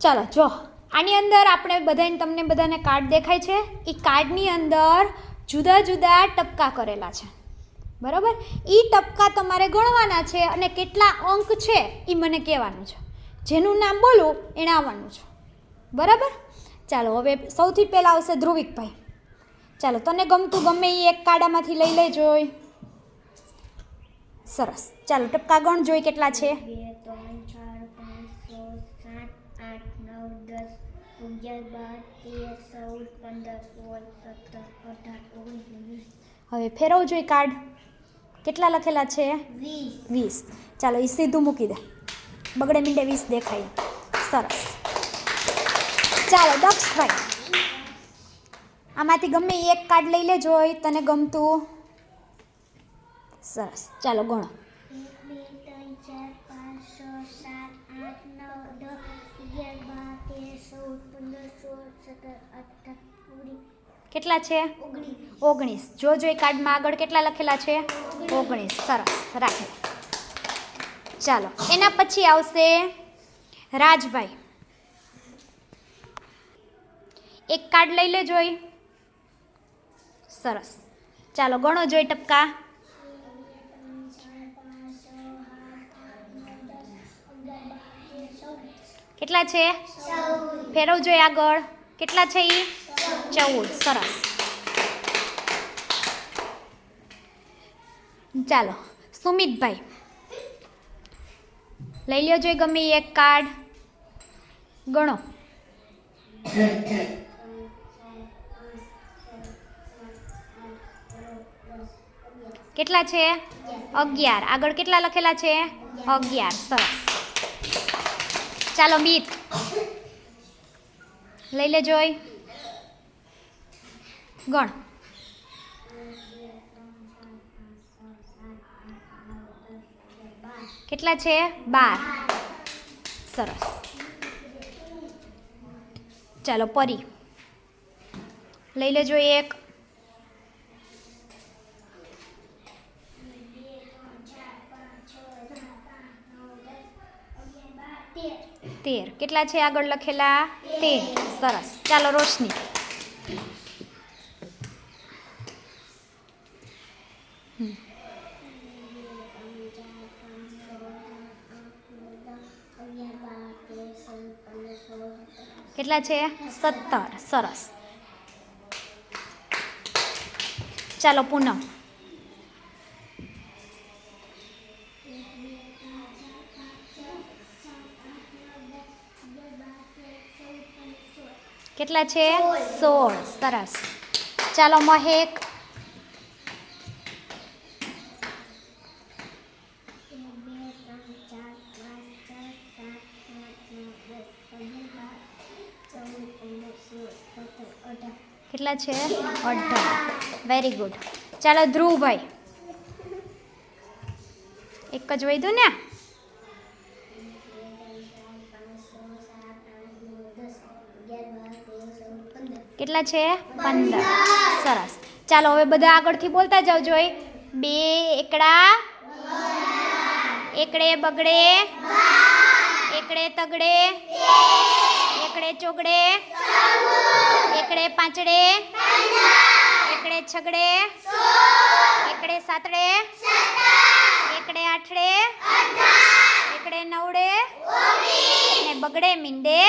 ચાલો, જો. આની અંદર આપણે બધાને, તમને બધાને કાર્ડ દેખાય છે. એ કાર્ડની અંદર જુદા જુદા ટપકા કરેલા છે. બરાબર? એ ટપકા તમારે ગણવાના છે અને કેટલા અંક છે એ મને કહેવાનું છે. જેનું નામ બોલું એણે આવવાનું છે. બરાબર? ચાલો, હવે સૌથી પહેલાં આવશે ધ્રુવિકભાઈ. ચાલો, તને ગમતું ગમે એ એક કાડામાંથી લઈ લેજો સરસ. ચાલો, ટપકા ગણ જોઈ કેટલા છે. આઠ નવ દસ અગિયાર બાર તેર ચૌદ પંદર સોળ સત્તર અઢાર ઓગણીસ વીસ હવે ફેરવ જોઈએ કાર્ડ કેટલા લખેલા છે? વીસ. ચાલો એ સીધું મૂકી દે. બગડે મીંડે વીસ દેખાય. સરસ. ચાલો દક્ષભાઈ. આમાંથી ગમે એક કાર્ડ લઈ લેજો એ તને ગમતું. સરસ. ચાલો ગણો. પાંચ છ સાત આઠ નવ દસ અગિયાર બાર તેર ચૌદ પંદર સોળ કેટલા છે? ઓગણીસ. જો જો એ કાર્ડમાં આગળ કેટલા લખેલા છે? ઓગણીસ. સરસ. રાખે ચાલો. એના પછી આવશે રાજભાઈ. એક કાર્ડ લઈ લેજો. સરસ. ચાલો, ગણો જોઈ ટપકા. કેટલા છે? ફેરવજો આગળ. કેટલા છે ઈ? ચૌદ. સરસ. ચાલો, સુમિતભાઈ. લઈ લ્યો જોઈ ગમે એક કાર્ડ ગણો. કેટલા છે? અગિયાર. આગળ કેટલા લખેલા છે? અગિયાર. સરસ. ચાલો મીત લઈ લેજો ગણ કેટલા છે? બાર. સરસ. ચાલો પરી. લઈ લેજો એક. તેર. કેટલા છે આગળ લખેલા? તેર. સરસ. ચાલો રોશની. કેટલા છે? સત્તર. સરસ. ચાલો પૂનમ કેટલા છે? સોળ. સરસ. ચાલો, મહેક. કેટલા છે? અઢાર. વેરી ગુડ ચાલો, ધ્રુવભાઈ. એક જ વૈધું ને? કેટલા છે? પંદર. સરસ. ચાલો હવે બધા આગળથી બોલતા જાઓ, જોઈ. બે, એકડા. એકડે બગડે. એકડે તગડે. એકડે ચોગડે. એકડે પાંચડે. એકડે છગડે. એકડે સાતડે. એકડે આઠડે. એકડે નવડે. અને બગડે મીંડે.